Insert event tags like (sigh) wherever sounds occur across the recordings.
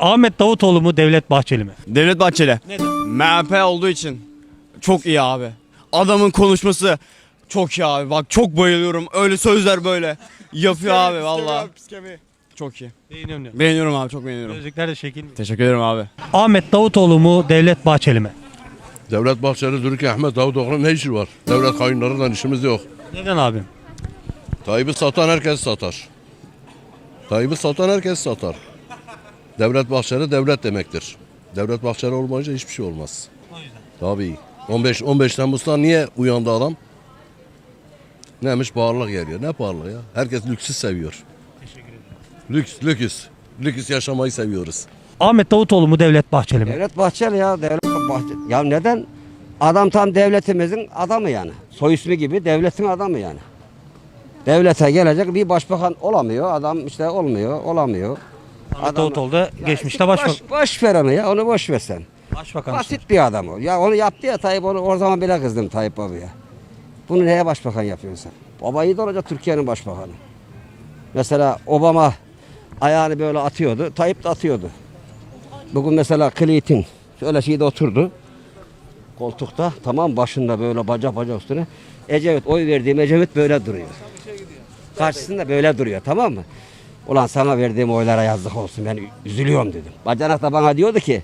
Ahmet Davutoğlu mu Devlet Bahçeli mi? Devlet Bahçeli. Neden? MHP olduğu için çok iyi abi. Adamın konuşması çok iyi abi. Bak çok bayılıyorum. Öyle sözler böyle. Yapıyor abi valla. Çok iyi. Beğeniyorum diyor. Beğeniyorum abi çok beğeniyorum. Gözlükler de şekil mi? Teşekkür ederim abi. Ahmet Davutoğlu mu Devlet Bahçeli mi? Devlet Bahçeli ki Ahmet Davutoğlu'nun ne işi var? Devlet hainleriyle işimiz yok. Neden abim? Tayyip'i satan herkes satar. Tayyip'i satan herkes satar. Devlet Bahçeli devlet demektir. Devlet Bahçeli olmayınca hiçbir şey olmaz. Tabii. 15 15 Temmuz'da niye uyandı adam? Neymiş pahalılık geliyor. Ne pahalı ya? Herkes lüksü seviyor. Lüks, lüks. Lüks yaşamayı seviyoruz. Ahmet Davutoğlu mu Devlet Bahçeli mi? Devlet Bahçeli ya Devlet Bahçeli. Ya neden? Adam tam devletimizin adamı yani. Soy ismi gibi devletin adamı yani. Devlete gelecek bir başbakan olamıyor. Adam işte olmuyor, olamıyor. Ahmet Davutoğlu da geçmişte başbakan. Baş, boş ver onu ya, onu boş ver sen. Başbakan. Basit bir adam o. Ya onu yaptı ya Tayyip onu o zaman bile kızdım Tayyip babaya. Bunu neye başbakan yapıyorsun sen? Baba iyi de olacak Türkiye'nin başbakanı. Mesela Obama ayağını böyle atıyordu. Tayyip de atıyordu. Bugün mesela Clinton şöyle şeyde oturdu. Koltukta tamam başında böyle bacak bacak üstüne. Ecevit oy verdiğim Ecevit böyle duruyor. Karşısında böyle duruyor tamam mı? Ulan sana verdiğim oylara yazık olsun ben üzülüyorum dedim. Bacanak da bana diyordu ki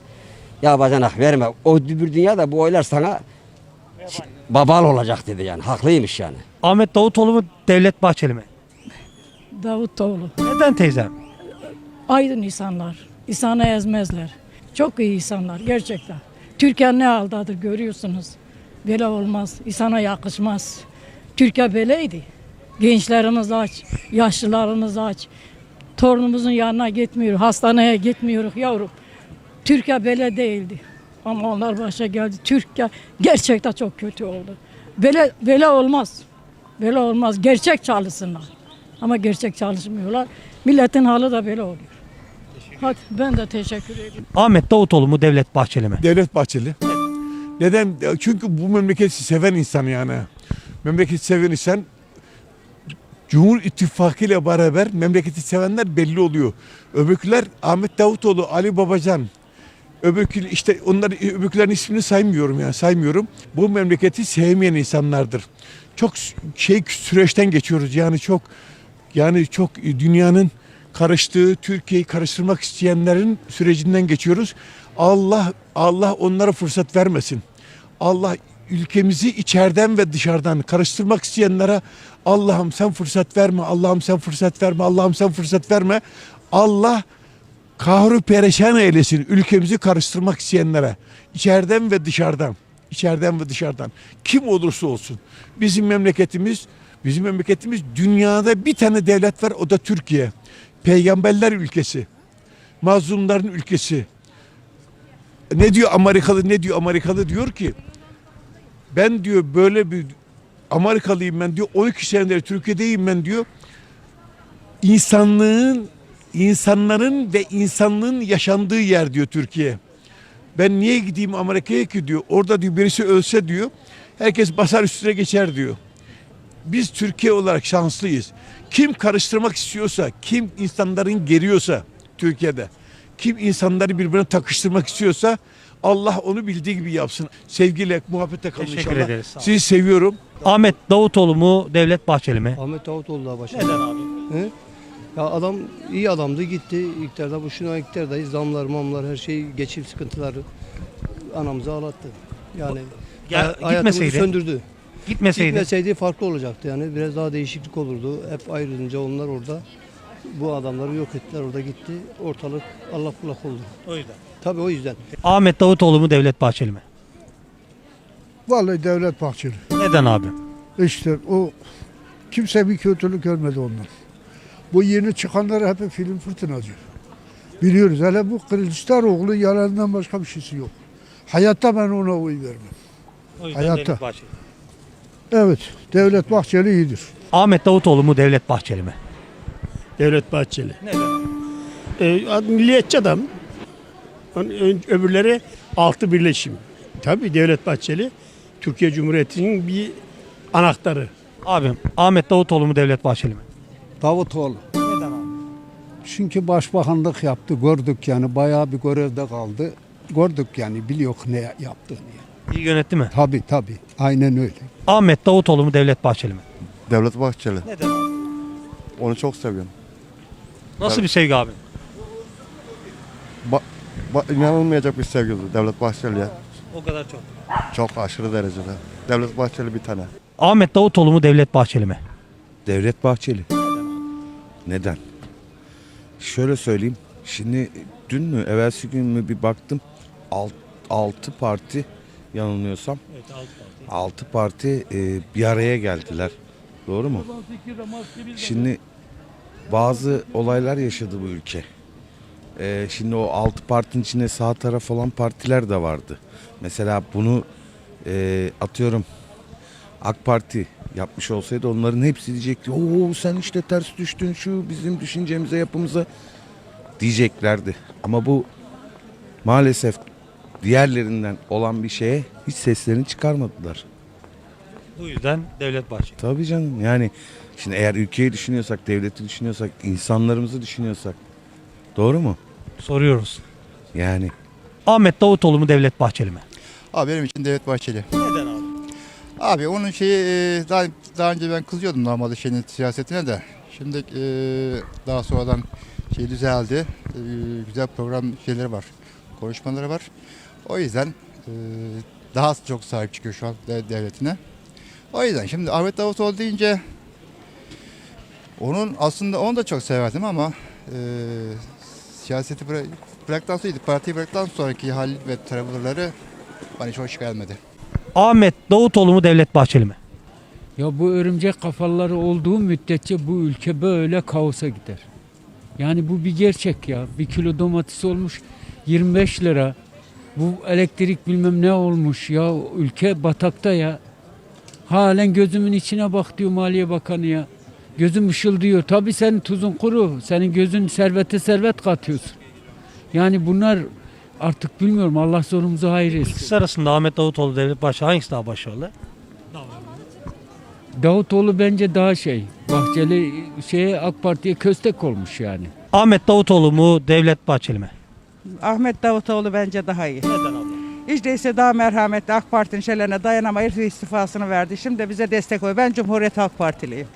ya bacanak verme o bir dünyada bu oylar sana ş- babal olacak dedi yani haklıymış yani. Ahmet Davutoğlu mu Devlet Bahçeli mi? Davutoğlu. Neden teyzem? Aydın insanlar. İnsanı ezmezler. Çok iyi insanlar gerçekten. Türkiye ne aldadır görüyorsunuz. Böyle olmaz. İnsana yakışmaz. Türkiye böyleydi. Gençlerimiz aç. Yaşlılarımız aç. Torunumuzun yanına gitmiyor. Hastaneye gitmiyoruz yavrum. Türkiye böyle değildi. Ama onlar başa geldi. Türkiye gerçekten çok kötü oldu. Böyle, böyle olmaz. Böyle olmaz. Gerçek çalışsınlar. Ama gerçek çalışmıyorlar. Milletin halı da böyle oluyor. Hadi ben de teşekkür ederim. Ahmet Davutoğlu mu Devlet Bahçeli mi? Devlet Bahçeli. Neden? Çünkü bu memleketi seven insan yani. Memleketi seven insan Cumhur İttifakı ile beraber memleketi sevenler belli oluyor. Öbürküler Ahmet Davutoğlu, Ali Babacan, öbürkü işte onları öbürkülerin ismini saymıyorum yani saymıyorum. Bu memleketi sevmeyen insanlardır. Çok şey süreçten geçiyoruz yani çok yani çok dünyanın karıştığı Türkiye'yi karıştırmak isteyenlerin sürecinden geçiyoruz. Allah Allah onlara fırsat vermesin. Allah ülkemizi içeriden ve dışarıdan karıştırmak isteyenlere Allah'ım sen fırsat verme, Allah'ım sen fırsat verme, Allah'ım sen fırsat verme. Allah kahru perişan eylesin ülkemizi karıştırmak isteyenlere. içeriden ve dışarıdan. içeriden ve dışarıdan. Kim olursa olsun. Bizim memleketimiz, bizim memleketimiz dünyada bir tane devlet var o da Türkiye. Peygamberler ülkesi. Mazlumların ülkesi. Ne diyor Amerikalı ne diyor Amerikalı diyor ki ben diyor böyle bir Amerikalıyım ben diyor 12 senedir Türkiye'deyim ben diyor. İnsanlığın insanların ve insanlığın yaşandığı yer diyor Türkiye. Ben niye gideyim Amerika'ya ki diyor. Orada diyor birisi ölse diyor. Herkes basar üstüne geçer diyor. Biz Türkiye olarak şanslıyız. Kim karıştırmak istiyorsa, kim insanların geriyorsa Türkiye'de, kim insanları birbirine takıştırmak istiyorsa Allah onu bildiği gibi yapsın. Sevgiyle, muhabbetle kalın Teşekkür inşallah. ederiz, sağ olun. Sizi seviyorum. Ahmet Davutoğlu mu Devlet Bahçeli mi? Ahmet Davutoğlu da başladı. Neden abi? He? Ya adam iyi adamdı gitti iktidarda bu şuna iktidardayız zamlar mamlar her şey geçim sıkıntıları anamızı ağlattı. Yani Ya, hay- hayatımızı gitmeseydi? söndürdü. Gitmeseydi. Gitmeseydi farklı olacaktı yani biraz daha değişiklik olurdu. Hep ayrılınca onlar orada bu adamları yok ettiler orada gitti. Ortalık Allah kulak oldu. O yüzden. Tabii o yüzden. Ahmet Davutoğlu mu Devlet Bahçeli mi? Vallahi Devlet Bahçeli. Neden abi? İşte o kimse bir kötülük görmedi ondan. Bu yeni çıkanlar hep film fırtınacı. Biliyoruz. Hele bu Kılıçdaroğlu yalanından başka bir şeysi yok. Hayatta ben ona oy vermem. O yüzden Hayatta. Devlet Bahçeli. Evet, Devlet Bahçeli iyidir. Ahmet Davutoğlu mu Devlet Bahçeli mi? Devlet Bahçeli. Neden? Ee, ad- milliyetçi adam. Ön- ön- Öbürleri altı birleşim. Tabii Devlet Bahçeli Türkiye Cumhuriyeti'nin bir anahtarı. Abim Ahmet Davutoğlu mu Devlet Bahçeli mi? Davutoğlu. Neden abi? Çünkü başbakanlık yaptı gördük yani bayağı bir görevde kaldı. Gördük yani biliyor ne yaptığını. Yani. İyi yönetti mi? Tabii tabii aynen öyle. Ahmet Davutoğlu mu Devlet Bahçeli mi? Devlet Bahçeli. Neden? Onu çok seviyorum. Nasıl bir sevgi abi? Ba ba- inanılmayacak bir sevgi bu Devlet Bahçeli'ye. O kadar çok. Çok aşırı derecede. Devlet Bahçeli bir tane. Ahmet Davutoğlu mu Devlet Bahçeli mi? Devlet Bahçeli. Neden? Şöyle söyleyeyim. Şimdi dün mü, evvelsi gün mü bir baktım. Alt, altı parti yanılmıyorsam. Altı parti e, bir araya geldiler. Doğru mu? Şimdi bazı olaylar yaşadı bu ülke. E, şimdi o altı partinin içinde sağ taraf olan partiler de vardı. Mesela bunu e, atıyorum AK Parti yapmış olsaydı onların hepsi diyecekti. Oo sen işte ters düştün şu bizim düşüncemize yapımıza diyeceklerdi. Ama bu maalesef diğerlerinden olan bir şeye hiç seslerini çıkarmadılar. Bu yüzden Devlet Bahçeli. Tabii canım yani şimdi eğer ülkeyi düşünüyorsak, devleti düşünüyorsak, insanlarımızı düşünüyorsak doğru mu? Soruyoruz. Yani Ahmet Davutoğlu mu Devlet Bahçeli mi? Abi benim için Devlet Bahçeli. Neden abi? Abi onun şeyi e, daha, daha önce ben kızıyordum normalde şeyin siyasetine de. Şimdi e, daha sonradan şey düzeldi. E, güzel program şeyleri var. Konuşmaları var. O yüzden e, daha çok sahip çıkıyor şu an de- devletine. O yüzden şimdi Ahmet Davutoğlu deyince onun aslında onu da çok severdim ama e, siyaseti bıra- bıraktıktan sonra partiyi bıraktıktan sonraki hal ve tavırları bana hiç hoş gelmedi. Ahmet Davutoğlu mu Devlet Bahçeli mi? Ya bu örümcek kafaları olduğu müddetçe bu ülke böyle kaosa gider. Yani bu bir gerçek ya. Bir kilo domates olmuş 25 lira. Bu elektrik bilmem ne olmuş ya. Ülke batakta ya. Halen gözümün içine bak diyor Maliye Bakanı ya. Gözüm ışıldıyor. Tabii senin tuzun kuru. Senin gözün servete servet katıyorsun. Yani bunlar artık bilmiyorum Allah sonumuzu hayır etsin. İkisi arasında Ahmet Davutoğlu Devlet Bahçeli hangisi daha başarılı? Davutoğlu bence daha şey. Bahçeli şeye AK Parti'ye köstek olmuş yani. Ahmet Davutoğlu mu Devlet Bahçeli mi? Ahmet Davutoğlu bence daha iyi. Neden abla? Hiç değilse daha merhametli AK Parti'nin şeylerine dayanamayıp istifasını verdi. Şimdi de bize destek oluyor. Ben Cumhuriyet Halk Partiliyim.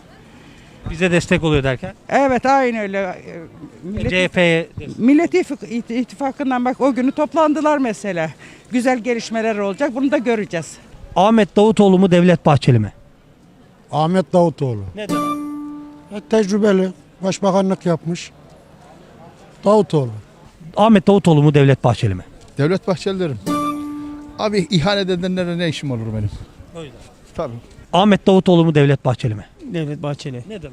Bize destek oluyor derken? Evet aynı öyle. Ee, Millet, CHP'ye Millet İttifak- İttifakı'ndan bak o günü toplandılar mesela. Güzel gelişmeler olacak. Bunu da göreceğiz. Ahmet Davutoğlu mu Devlet Bahçeli mi? Ahmet Davutoğlu. Neden abi? Tecrübeli. Başbakanlık yapmış. Davutoğlu. Ahmet Davutoğlu mu Devlet Bahçeli mi? Devlet Bahçeli derim. Abi ihanet edenlere ne işim olur benim? Öyle. Tabii. Ahmet Davutoğlu mu Devlet Bahçeli mi? Devlet Bahçeli. Neden?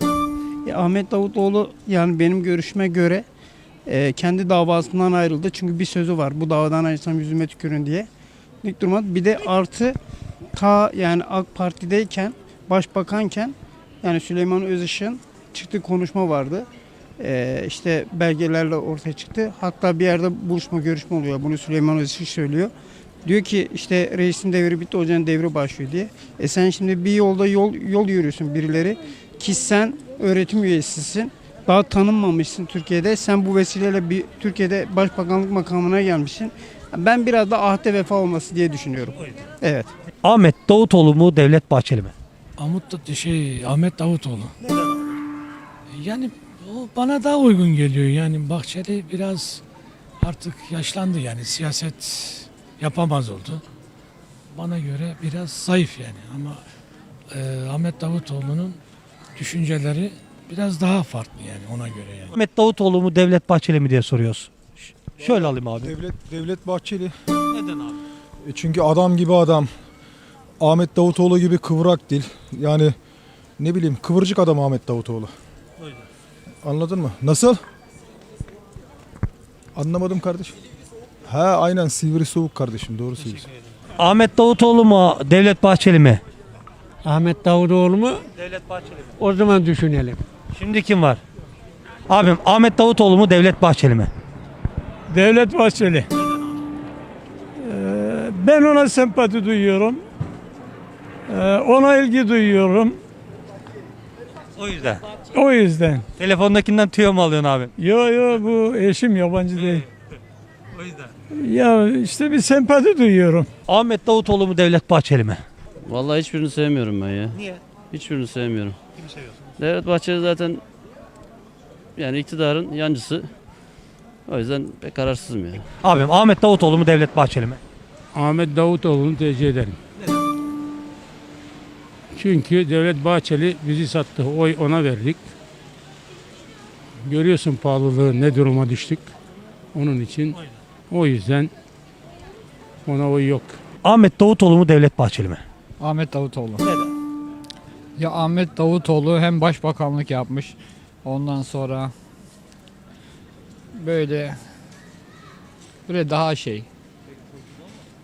E, Ahmet Davutoğlu yani benim görüşüme göre e, kendi davasından ayrıldı. Çünkü bir sözü var. Bu davadan ayrılsam yüzüme tükürün diye. Dik durmadı. Bir de artı ta yani AK Parti'deyken başbakanken yani Süleyman Özışık'ın çıktığı konuşma vardı. E, işte belgelerle ortaya çıktı. Hatta bir yerde buluşma görüşme oluyor. Bunu Süleyman Özışık söylüyor. Diyor ki işte reisin devri bitti hocanın devri başlıyor diye. E sen şimdi bir yolda yol yol yürüyorsun birileri ki sen öğretim üyesisin. Daha tanınmamışsın Türkiye'de. Sen bu vesileyle bir Türkiye'de başbakanlık makamına gelmişsin. Ben biraz da ahde vefa olması diye düşünüyorum. Evet. Ahmet Davutoğlu mu Devlet Bahçeli mi? Ahmet şey Ahmet Davutoğlu. Yani o bana daha uygun geliyor. Yani Bahçeli biraz artık yaşlandı yani siyaset yapamaz oldu. Bana göre biraz zayıf yani ama e, Ahmet Davutoğlu'nun düşünceleri biraz daha farklı yani ona göre yani. Ahmet Davutoğlu mu Devlet Bahçeli mi diye soruyoruz. Ş- Şöyle alayım abi. Devlet Devlet Bahçeli. Neden abi? E Çünkü adam gibi adam. Ahmet Davutoğlu gibi kıvrak dil. Yani ne bileyim kıvırcık adam Ahmet Davutoğlu. Öyle. Anladın mı? Nasıl? Anlamadım kardeşim. Ha aynen sivri soğuk kardeşim doğru söylüyorsun. Ahmet Davutoğlu mu Devlet Bahçeli mi? Ahmet Davutoğlu mu? Devlet Bahçeli mi? O zaman düşünelim. Şimdi kim var? Abim Ahmet Davutoğlu mu Devlet Bahçeli mi? Devlet Bahçeli. ben ona sempati duyuyorum. Ee, ona ilgi duyuyorum. O yüzden. O yüzden. Telefondakinden tüyo mu alıyorsun abi? Yo yo bu eşim yabancı değil. (laughs) O yüzden. Ya işte bir sempati duyuyorum. Ahmet Davutoğlu mu Devlet Bahçeli mi? Vallahi hiçbirini sevmiyorum ben ya. Niye? Hiçbirini sevmiyorum. Kimi seviyorsun? Devlet Bahçeli zaten yani iktidarın yancısı. O yüzden pek kararsızım ya. Abim Ahmet Davutoğlu mu Devlet Bahçeli mi? Ahmet Davutoğlu'nu tercih ederim. Çünkü Devlet Bahçeli bizi sattı. Oy ona verdik. Görüyorsun pahalılığı ne duruma düştük. Onun için o yüzden ona oy yok. Ahmet Davutoğlu mu Devlet Bahçeli mi? Ahmet Davutoğlu. Neden? Ya Ahmet Davutoğlu hem başbakanlık yapmış. Ondan sonra böyle böyle daha şey.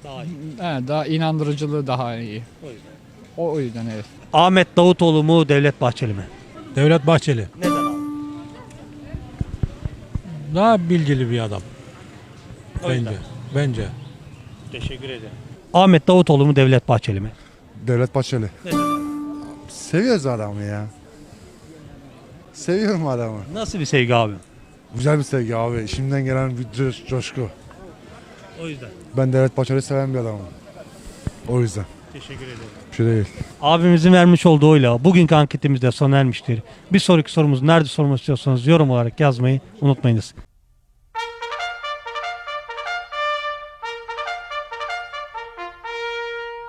Daha iyi. He, daha inandırıcılığı daha iyi. O yüzden. O, o yüzden evet. Ahmet Davutoğlu mu Devlet Bahçeli mi? Devlet Bahçeli. Neden abi? Daha bilgili bir adam. O yüzden. Bence. Teşekkür ederim. Ahmet Davutoğlu mu Devlet Bahçeli mi? Devlet Bahçeli. Seviyoruz adamı ya. Seviyorum adamı. Nasıl bir sevgi abi? Güzel bir sevgi abi. Şimdiden gelen bir coş- coşku. O yüzden. Ben Devlet Bahçeli seven bir adamım. O yüzden. Teşekkür ederim. Bir şey değil. Abimizin vermiş olduğu oyla bugünkü anketimiz de sona ermiştir. Bir sonraki sorumuz nerede sormak istiyorsanız yorum olarak yazmayı unutmayınız.